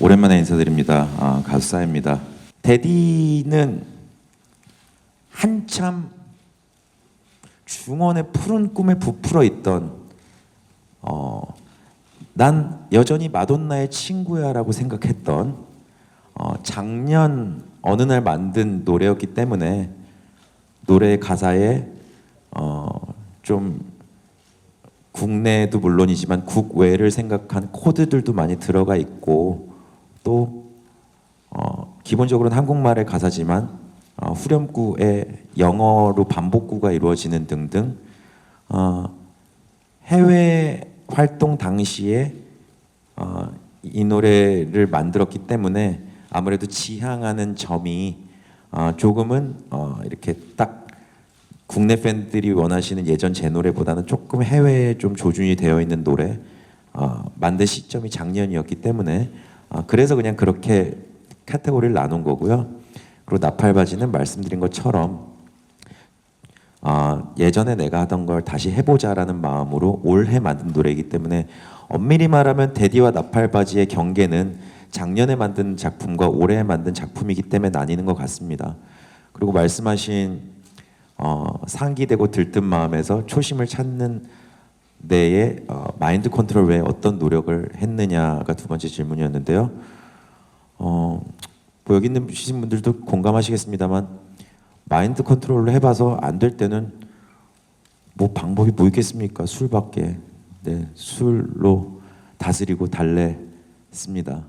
오랜만에 인사드립니다. 아, 가수사입니다. 데디는 한참 중원의 푸른 꿈에 부풀어 있던 어, 난 여전히 마돈나의 친구야라고 생각했던 어, 작년 어느 날 만든 노래였기 때문에 노래 가사에 어, 좀 국내도 물론이지만 국외를 생각한 코드들도 많이 들어가 있고 또 어, 기본적으로는 한국말의 가사지만 어, 후렴구에 영어로 반복구가 이루어지는 등등 어, 해외 활동 당시에 어, 이 노래를 만들었기 때문에 아무래도 지향하는 점이 어, 조금은 어, 이렇게 딱 국내 팬들이 원하시는 예전 제 노래보다는 조금 해외에 좀 조준이 되어 있는 노래 어, 만든 시점이 작년이었기 때문에 어, 그래서 그냥 그렇게 카테고리를 나눈 거고요. 그리고 나팔바지는 말씀드린 것처럼 어, 예전에 내가 하던 걸 다시 해보자라는 마음으로 올해 만든 노래이기 때문에 엄밀히 말하면 데디와 나팔바지의 경계는 작년에 만든 작품과 올해 만든 작품이기 때문에 나뉘는 것 같습니다. 그리고 말씀하신 어, 상기되고 들뜬 마음에서 초심을 찾는 데에 어, 마인드 컨트롤 외에 어떤 노력을 했느냐가 두 번째 질문이었는데요. 어, 뭐 여기 있는 신 분들도 공감하시겠습니다만 마인드 컨트롤을 해봐서 안 될 때는 뭐 방법이 뭐 있겠습니까? 술밖에 네, 술로 다스리고 달래습니다.